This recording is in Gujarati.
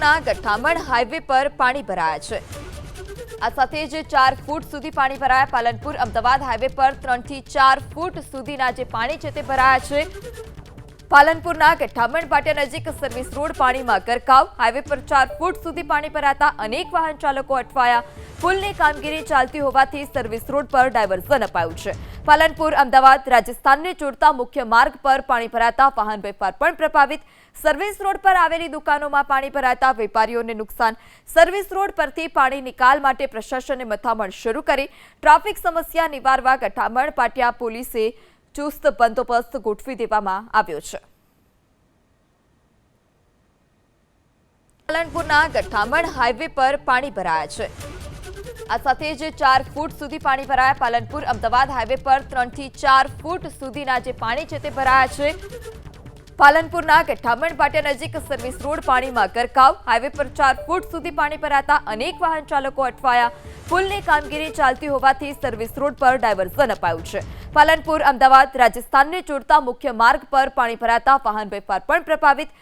પાલનપુરના ગઠામણ હાઈવે પર પાણી ભરાયા છે. આ સાથે જ ચાર ફૂટ સુધી પાણી ભરાયા. પાલનપુર અમદાવાદ હાઈવે પર ત્રણથી ચાર ફૂટ સુધીના જે પાણી છે તે ભરાયા છે. પાલનપુરના ગઠામણ પાટિયા નજીક સર્વિસ રોડ પાણીમાં ગરકાવ. હાઈવે પર ચાર ફૂટ સુધી પાણી ભરાતા અનેક વાહન ચાલકો અટવાયા. પુલની કામગીરી ચાલતી હોવાથી સર્વિસ રોડ પર ડાયવર્ઝન અપાયું છે. પાલનપુર, અમદાવાદ, રાજસ્થાનને જોડતા મુખ્ય માર્ગ પર પાણી ભરાતા વાહન વેપાર પણ પ્રભાવિત. સર્વિસ રોડ પર આવેલી દુકાનોમાં પાણી ભરાતા વેપારીઓને નુકસાન. સર્વિસ રોડ પરથી પાણી નિકાલ માટે પ્રશાસને મથામણ શરૂ કરી. ટ્રાફિક સમસ્યા નિવારવા ગઠામણ પાટિયા પોલીસે ચુસ્ત બંદોબસ્ત ગોઠવી દેવામાં આવ્યો છે. પાલનપુરના ગઠામણ હાઈવે પર પાણી ભરાયા છે. આ સાથે જ ચાર ફૂટ સુધી પાણી ભરાયા પાલનપુર અમદાવાદ હાઈવે પર ત્રણથી ચાર ફૂટ સુધીના જે પાણી છે તે ભરાયા છે. પાલનપુરના ગઠામણ પાટિયા નજીક સર્વિસ રોડ પાણીમાં ગરકાવ. હાઈવે પર ચાર ફૂટ સુધી પાણી ભરાતા અનેક વાહન ચાલકો અટવાયા. પુલની કામગીરી ચાલતી હોવાથી સર્વિસ રોડ પર ડાયવર્ઝન અપાયું છે. પાલનપુર, અમદાવાદ, રાજસ્થાનને જોડતા મુખ્ય માર્ગ પર પાણી ભરાતા વાહન વેપાર પણ પ્રભાવિત.